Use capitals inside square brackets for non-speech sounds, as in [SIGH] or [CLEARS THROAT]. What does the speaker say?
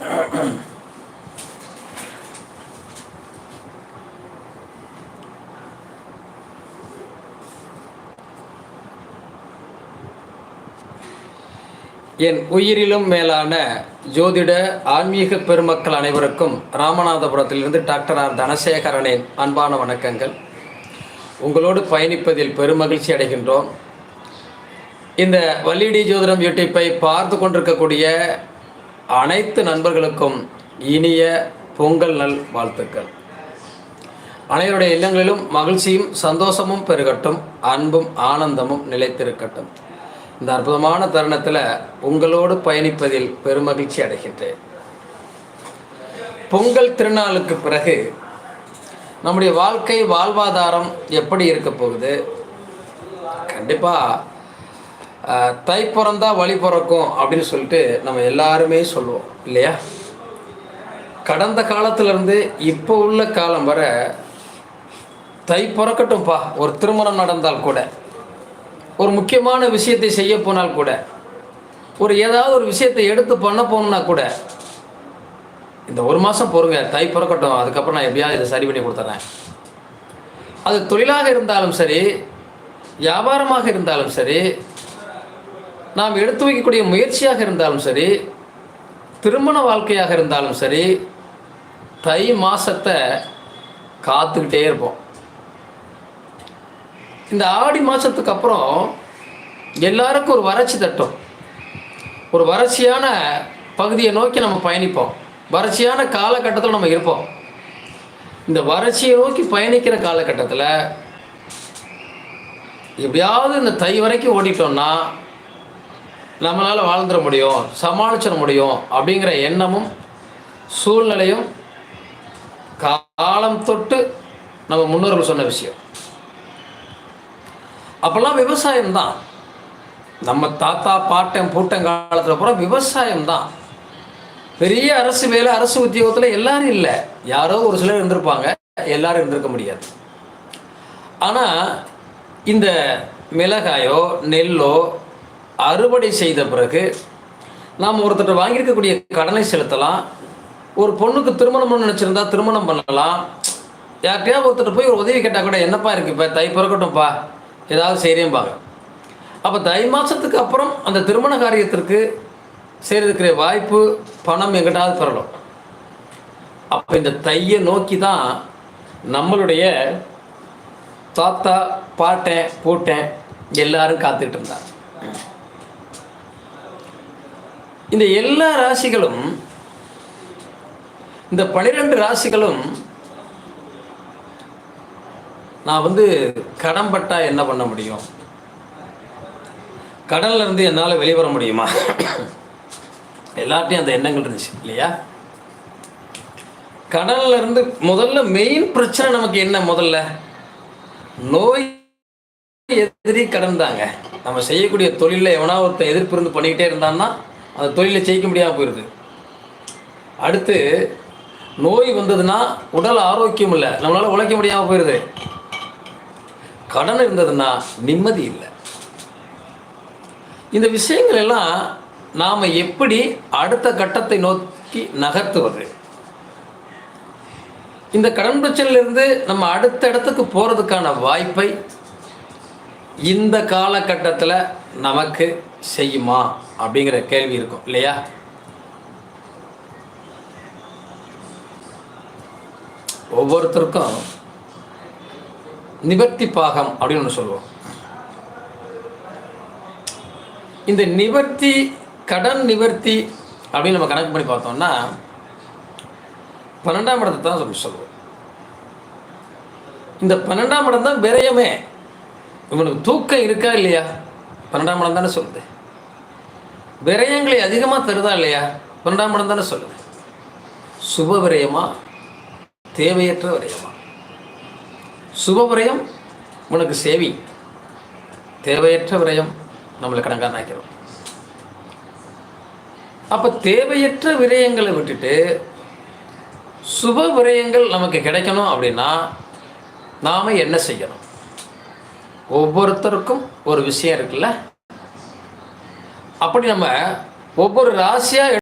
[CLEARS THROAT] என் உயிரிலும் மேலான ஜோதிட ஆன்மீக பெருமக்கள் அனைவருக்கும் ராமநாதபுரத்திலிருந்து டாக்டர் ஆர். தனசேகரனின் அன்பான வணக்கங்கள். உங்களோடு பயணிப்பதில் பெருமகிழ்ச்சி அடைகின்றோம். இந்த வல்லிடி ஜோதிடம் யூடியூப்பை பார்த்து கொண்டிருக்கக்கூடிய அனைத்து நண்பர்களுக்கும் இனிய பொங்கல் நல் வாழ்த்துக்கள். அனைவருடைய இல்லங்களிலும் மகிழ்ச்சியும் சந்தோஷமும் பெருகட்டும் அன்பும் ஆனந்தமும் நிலைத்திருக்கட்டும். இந்த அற்புதமான தருணத்தில் உங்களோடு பயணிப்பதில் பெருமகிழ்ச்சி அடைகின்றேன். பொங்கல் திருநாளுக்கு பிறகு நம்முடைய வாழ்க்கை வாழ்வாதாரம் எப்படி இருக்க போகுது? கண்டிப்பாக தை பிறந்தா வழி பிறக்கும் அப்படின்னு சொல்லிட்டு நம்ம எல்லாருமே சொல்லுவோம் இல்லையா? கடந்த காலத்திலிருந்து இப்போ உள்ள காலம் வர தை பிறக்கட்டும்ப்பா ஒரு திருமணம் நடந்தால் கூட ஒரு முக்கியமான விஷயத்தை செய்ய போனால் கூட ஒரு ஏதாவது ஒரு விஷயத்தை எடுத்து பண்ண போகணுன்னா கூட இந்த ஒரு மாதம் பொறுங்க தை பிறக்கட்டும் அதுக்கப்புறம் நான் எப்படியாவது இதை சரி பண்ணி கொடுத்துட்றேன் அது தொழிலாக இருந்தாலும் சரி வியாபாரமாக இருந்தாலும் சரி நாம் எடுத்து வைக்கக்கூடிய முயற்சியாக இருந்தாலும் சரி திருமண வாழ்க்கையாக இருந்தாலும் சரி தை மாதத்தை காத்துக்கிட்டே இருப்போம். இந்த ஆடி மாதத்துக்கு அப்புறம் எல்லாருக்கும் ஒரு வறட்சி தட்டும். ஒரு வறட்சியான பகுதியை நோக்கி நம்ம பயணிப்போம். வறட்சியான காலகட்டத்தில் நம்ம இருப்போம். இந்த வறட்சியை நோக்கி பயணிக்கிற காலகட்டத்தில் எப்படியாவது இந்த தை வரைக்கும் ஓடிட்டோம்னா நம்மளால் வாழ்ந்துட முடியும் சமாளிச்சிட முடியும் அப்படிங்கிற எண்ணமும் சூழ்நிலையும் காலம் தொட்டு நம்ம முன்னோர்கள் சொன்ன விஷயம். அப்போல்லாம் விவசாயம் தான் நம்ம தாத்தா பாட்டன் பூட்டன் காலத்தில் பூரா விவசாயம் தான் பெரிய அரசு வேலை அரசு உத்தியோகத்தில் எல்லாரும் இல்லை. யாரோ ஒரு சிலர் இருந்திருப்பாங்க. எல்லாரும் இருந்திருக்க முடியாது. ஆனால் இந்த மிளகாயோ நெல்லோ அறுவடை செய்த பிறகு நாம் ஒருத்தர் வாங்கியிருக்கக்கூடிய கடனை செலுத்தலாம். ஒரு பொண்ணுக்கு திருமணம் நினச்சிருந்தா திருமணம் பண்ணலாம். யார்கிட்டயாவது ஒருத்தர் போய் ஒரு உதவி கேட்டால் கூட என்னப்பா இருக்கு? இப்போ தை பிறக்கட்டும்ப்பா. ஏதாவது செய்கிறேன்பாங்க அப்போ தை மாதத்துக்கு அப்புறம் அந்த திருமண காரியத்திற்கு செய்கிறதுக்குரிய வாய்ப்பு பணம் எங்கிட்டாவது பெறலாம் அப்போ இந்த தையை நோக்கி தான் நம்மளுடைய தாத்தா பாட்டேன் போட்டேன் எல்லாரும் காத்துக்கிட்டு இருந்தாங்க. இந்த எல்லா ராசிகளும் இந்த பனிரெண்டு ராசிகளும் நான் வந்து கடன் பட்டா என்ன பண்ண முடியும்? கடன்ல இருந்து என்னால் வெளிவர முடியுமா? எல்லார்ட்டையும் அந்த எண்ணங்கள் இருந்துச்சு இல்லையா? கடன்ல இருந்து முதல்ல மெயின் பிரச்சனை நமக்கு என்ன முதல்ல? நோய் எதிரி கடன் தாங்க நம்ம செய்யக்கூடிய தொழிலில் எவனா ஒருத்தன் எதிர்ப்பு இருந்து பண்ணிக்கிட்டே இருந்தான்னா அந்த தொழிலை ஜெயிக்க முடியாமல் போயிடுது அடுத்து நோய் வந்ததுன்னா உடல் ஆரோக்கியம் இல்லை. நம்மளால் உழைக்க முடியாமல் போயிடுது கடன் இருந்ததுன்னா நிம்மதி இல்லை. இந்த விஷயங்கள் எல்லாம் நாம் எப்படி அடுத்த கட்டத்தை நோக்கி நகர்த்துவது? இந்த கடன் பிரச்சனையிலிருந்து நம்ம அடுத்த இடத்துக்கு போகிறதுக்கான வாய்ப்பை இந்த காலகட்டத்தில் நமக்கு செய்யுமா அப்படிங்கிற கேள்வி இருக்கும் இல்லையா? ஒவ்வொருத்தருக்கும் நிவர்த்தி பாகம் அப்படின்னு ஒன்று சொல்லுவோம். இந்த நிவர்த்தி கடன் நிவர்த்தி அப்படின்னு நம்ம கணக்கு பண்ணி பார்த்தோம்னா பன்னெண்டாம் இடத்தை தான் சொல்லி சொல்லுவோம். இந்த பன்னெண்டாம் இடம் தான் விரயமே. இவனுக்கு தூக்கம் இருக்கா இல்லையா? பன்னெண்டாம் இடம் தானே சொல்லுது. விரயங்களை அதிகமாக தருதா இல்லையா? பன்னெண்டாம் இடம் தானே சொல்லுது. சுப விரயமா? தேவையற்ற விரயமா? சுப விரயம் உனக்கு சேவி. தேவையற்ற விரயம் நம்மளை கடங்கான ஆக்கிறோம் அப்போ தேவையற்ற விரயங்களை விட்டுட்டு சுப விரயங்கள் நமக்கு கிடைக்கணும் அப்படின்னா நாம் என்ன செய்யணும்? ஒவ்வொருத்தருக்கும் ஒரு விஷயம் இருக்குல்ல? அப்படி நம்ம ஒவ்வொரு ராசியாக